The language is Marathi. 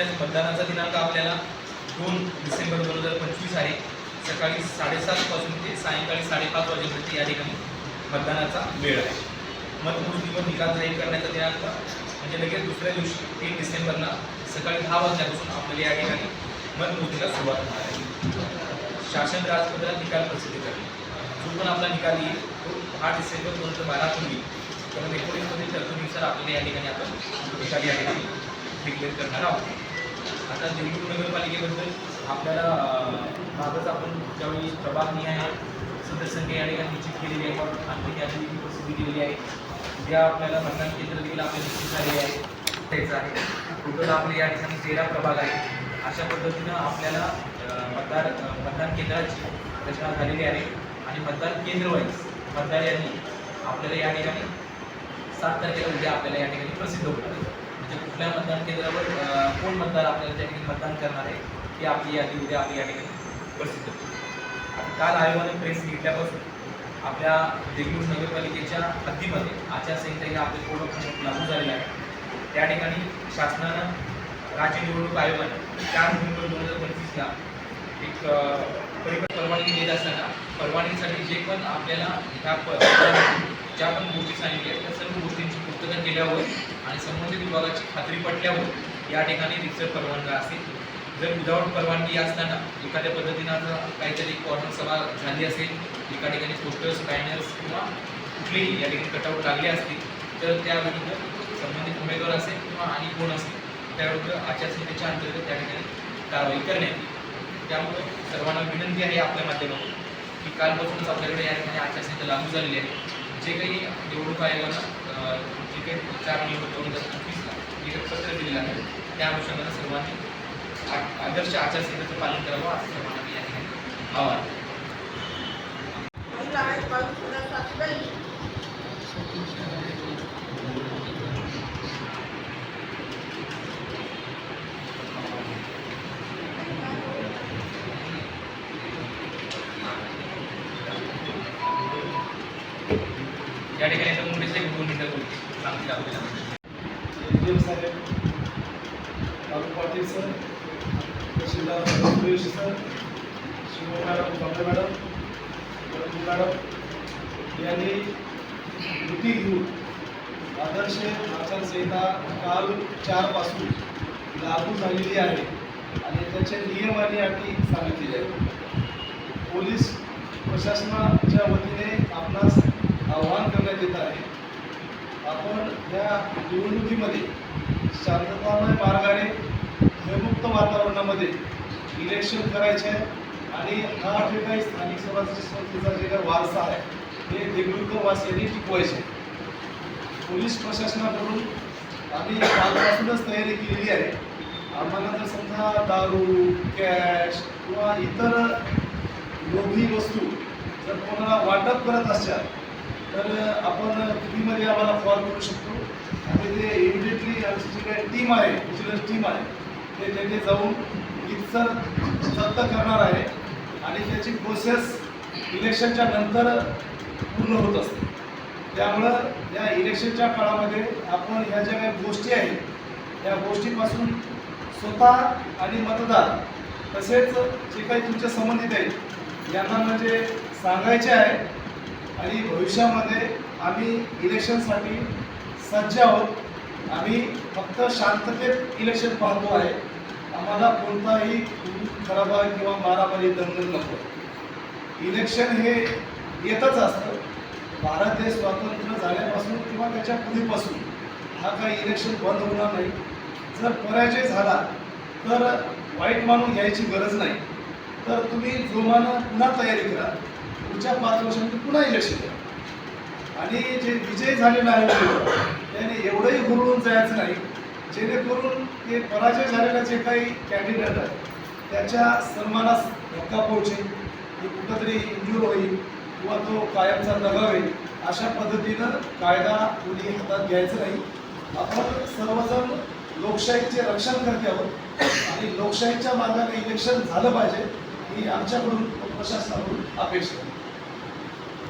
त्याच मतदानाचा दिनांक आपल्याला दोन डिसेंबर दोन हजार पंचवीस आहे. सकाळी साडेसातपासून ते सायंकाळी साडेपाच वाजेपर्यंत या ठिकाणी मतदानाचा वेळ आहे. मतमोजणीवर निकाल जाहीर करण्याचा दिनांक म्हणजे लगेच दुसऱ्या दिवशी तीन डिसेंबरला सकाळी दहा वाजल्यापासून आपल्याला या ठिकाणी मतमोजणीला सुरुवात होणार आहे. शासन राजपत्रात निकाल प्रसिद्ध करणे जो पण आपला निकाल येईल तो दहा डिसेंबर दोन हजार बारातून येईल. कारण एकोणीसमध्ये तरतुदीनुसार आपल्याला या ठिकाणी आपण निकाल या ठिकाणी डिक्लेअर करणार आहोत. आता देवगिरी नगरपालिकेबद्दल आपल्याला मागच आपण ज्यावेळी प्रभाग आहे या ठिकाणी निश्चित केलेली आहे. आणखी त्या ठिकाणी प्रसिद्धी दिलेली आहे. ज्या आपल्याला मतदान केंद्र देखील आपल्या निश्चित झालेले आहे. त्याचं आहे. टोटल आपले या ठिकाणी तेरा प्रभाग आहे अशा पद्धतीनं आपल्याला मतदार मतदान केंद्राची रचना झालेली आहे. आणि मतदान केंद्र वाईज मतदार यांनी आपल्याला या ठिकाणी सात तारखेला उद्या आपल्याला या ठिकाणी प्रसिद्ध होणार आहे. म्हणजे कुठल्या मतदान केंद्रावर कोण मतदार आपल्याला त्या ठिकाणी मतदान करणार आहे ही आपली यादी उद्या आपली या ठिकाणी प्रसिद्ध आता काल आयोगाने प्रेस घेतल्यापासून आपल्या देगलूर नगरपालिकेच्या हद्दीमध्ये आचारसंहिता ही आपल्या पूर्ण लागू झालेला आहे त्या ठिकाणी शासनानं राज्य निवडणूक आयोगाने चार नोव्हेंबर दोन हजार पंचवीसला एक परिपत्र परवानगी देत असताना परवानगीसाठी जे पण आपल्याला ह्या ज्या पण गोष्टी सांगितल्या त्या सर्व गोष्टींची पूर्तता केल्यावर आणि संबंधित विभागाची खात्री पटल्यावर या ठिकाणी रिक्सर परवानगी असेल जर विदाऊट परवानगी असताना एखाद्या पद्धतीनं आता काहीतरी कॉर्नर सभा झाली असेल एका ठिकाणी पोस्टर्स बॅनर्स किंवा कुठलेही या ठिकाणी कटआउट लागले असतील तर त्याविरुद्ध संबंधित उमेदवार असेल किंवा आणि कोण असेल त्याविरुद्ध आचारसंहितेच्या अंतर्गत त्या ठिकाणी कारवाई करण्यात येईल. त्यामुळे सर्वांना विनंती आहे आपल्या माध्यमातून की कालपासूनच आपल्याकडे या ठिकाणी आचारसंहिता लागू झालेली आहे. जे काही निवडणूक आयोगानं जे काही चार नोव्हेंबर दोन हजार चोवीसला जे काही पत्र दिलेलं आहे त्या अनुषंगानं सर्वांनी आदर्श आचारसंहितेचं पालन करावं असं सर्वांना मी या ठिकाणी आवाहन करतो. या ठिकाणी आता मुंबईचे एक दोन मिनिटं बोलतील सांगतील आपल्याला एम साहेब बाबू पाटील सर तहसीलदार Suresh sir Shiv madam doctor madam madam यांनी मिटिंग घेऊन आदर्श आचारसंहिता काल चारपासून लागू झालेली आहे आणि त्याचे नियम आणि अटी सांगितलेले आहेत. पोलीस प्रशासनाच्या वतीने आपणास आव्हान करण्यात येत आहे. आपण या निवडणुकीमध्ये शांततामय मार्गाने भयमुक्त वातावरणामध्ये इलेक्शन करायचे आहे आणि हा जे काही स्थानिक स्वराज्य संस्थेचा जे काही वारसा आहे हे देगलुरकरवासियांनी टिकवायचे पोलीस प्रशासनाकडून आम्ही कालपासूनच तयारी केलेली आहे. आम्हाला जर समजा दारू कॅश किंवा इतर लोभी वस्तू जर कोणाला वाटप करत असाल तर आपण टीममध्ये आम्हाला कॉल करू शकतो? आणि ते इमिडिएटली आमची जी काही टीम आहे विजिलन्स टीम आहे ते त्यांनी जाऊन इतर जप्त करणार आहे. आणि त्याची प्रोसेस इलेक्शनच्या नंतर पूर्ण होत असते. त्यामुळं या इलेक्शनच्या काळामध्ये आपण ह्या ज्या काही गोष्टी आहेत या गोष्टीपासून स्वतः आणि मतदार तसेच जे काही तुमच्या संबंधित आहेत यांना म्हणजे सांगायचे आहे आणि भविष्यामध्ये आम्ही इलेक्शनसाठी सज्ज आहोत. आम्ही फक्त शांततेत इलेक्शन पाहतो आहे. आम्हाला कोणताही खराबा किंवा मारामारी दंगल नको. इलेक्शन हे येतच असतं. भारत देश स्वातंत्र्य झाल्यापासून किंवा त्याच्या पूर्वीपासून हा काही इलेक्शन बंद होणार नाही. जर पराजय झाला तर वाईट मानून घ्यायची गरज नाही. तर तुम्ही जोमानं पुन्हा तयारी करा. पुढच्या पाच वर्षांनी पुन्हा इलेक्शन घ्या आणि जे विजय झालेला आहे त्याने एवढंही हुरळून जायचं नाही. जेणेकरून ते पराजय झालेला जे काही कॅन्डिडेट आहे त्याच्या सन्मानास धक्का पोहोचेल. की कुठंतरी इंजूर होईल किंवा तो कायमचा दगावेल अशा पद्धतीनं कायदा कोणी हातात घ्यायचं नाही. आपण सर्वजण लोकशाहीचे रक्षण करते आहोत. आणि लोकशाहीच्या मार्गाने इलेक्शन झालं पाहिजे ही आमच्याकडून प्रशासनाकडून अपेक्षा